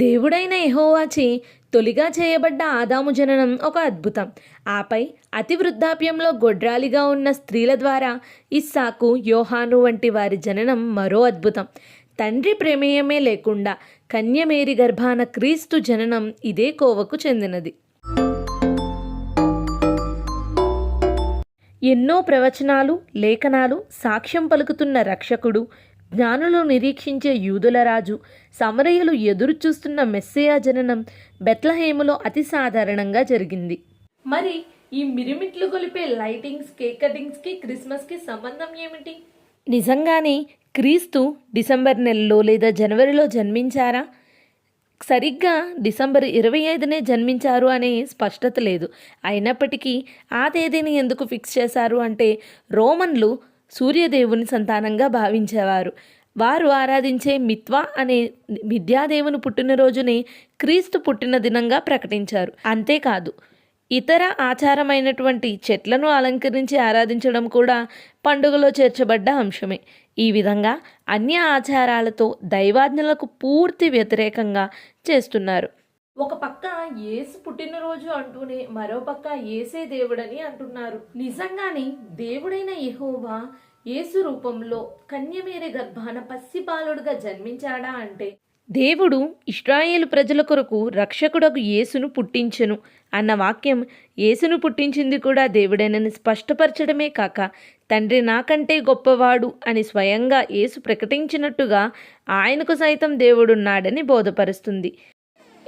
దేవుడైన ఎహోవాచి తొలిగా చేయబడ్డ ఆదాము జననం ఒక అద్భుతం. ఆపై అతి వృద్ధాప్యంలో గొడ్రాలిగా ఉన్న స్త్రీల ద్వారా ఇస్సాకు యోహాను వంటి వారి జననం మరో అద్భుతం. తండ్రి ప్రమేయమే లేకుండా కన్యమేరి గర్భాన క్రీస్తు జననం ఇదే కోవకు చెందినది. ఎన్నో ప్రవచనాలు లేఖనాలు సాక్ష్యం పలుకుతున్న రక్షకుడు జ్ఞానులు నిరీక్షించే యూదుల రాజు సమరయులు ఎదురు చూస్తున్న మెస్సయా జననం బెత్లహేములో అతి సాధారణంగా జరిగింది. మరి ఈ మిరిమిట్లు గొలిపే లైటింగ్స్ కేక్ కటింగ్స్కి క్రిస్మస్కి సంబంధం ఏమిటి? నిజంగానే క్రీస్తు డిసెంబర్ నెలలో లేదా జనవరిలో జన్మించారా? సరిగ్గా డిసెంబర్ ఇరవై ఐదునే జన్మించారు అనే స్పష్టత లేదు. అయినప్పటికీ ఆ తేదీని ఎందుకు ఫిక్స్ చేశారు అంటే రోమన్లు సూర్యదేవుని సంతానంగా భావించేవారు. వారు ఆరాధించే మిత్వా అనే విద్యాదేవుని పుట్టినరోజుని క్రీస్తు పుట్టిన దినంగా ప్రకటించారు. అంతేకాదు ఇతర ఆచారమైనటువంటి చెట్లను అలంకరించి ఆరాధించడం కూడా పండుగలో చేర్చబడ్డ అంశమే. ఈ విధంగా అన్య ఆచారాలతో దైవాజ్ఞలకు పూర్తి వ్యతిరేకంగా చేస్తున్నారు. ఒక పక్క ఏసు పుట్టినరోజు అంటూనే మరో పక్క ఏసే దేవుడని అంటున్నారు. నిజంగానే దేవుడైన యహోవా యేసు రూపంలో కన్యమేరి గర్భాన పసిపాలుడుగా జన్మించాడా అంటే దేవుడు ఇస్రాయేలు ప్రజల కొరకు రక్షకుడకు యేసును పుట్టించెను అన్న వాక్యం యేసును పుట్టించింది కూడా దేవుడేనని స్పష్టపరచడమే కాక తండ్రి నాకంటే గొప్పవాడు అని స్వయంగా యేసు ప్రకటించినట్టుగా ఆయనకు సైతం దేవుడున్నాడని బోధపరుస్తుంది.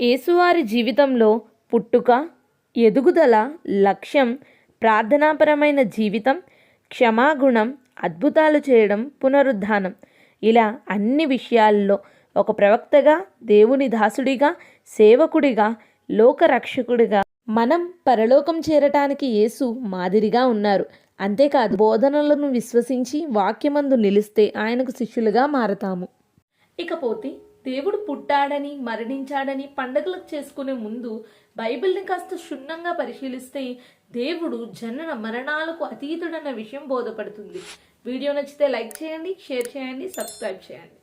యేసువారి జీవితంలో పుట్టుక ఎదుగుదల లక్ష్యం ప్రార్థనాపరమైన జీవితం క్షమాగుణం అద్భుతాలు చేయడం పునరుద్ధానం ఇలా అన్ని విషయాల్లో ఒక ప్రవక్తగా దేవుని దాసుడిగా సేవకుడిగా లోకరక్షకుడిగా మనం పరలోకం చేరటానికి యేసు మాదిరిగా ఉన్నారు. అంతేకాదు బోధనలను విశ్వసించి వాక్యమందు నిలిస్తే ఆయనకు శిష్యులుగా మారతాము. ఇకపోతే దేవుడు పుట్టాడని మరణించాడని పండగలకు చేసుకునే ముందు బైబిల్ని కాస్త క్షుణ్ణంగా పరిశీలిస్తే దేవుడు జనన మరణాలకు అతీతుడన్న విషయం బోధపడుతుంది. వీడియో నచ్చితే లైక్ చేయండి షేర్ చేయండి సబ్స్క్రైబ్ చేయండి.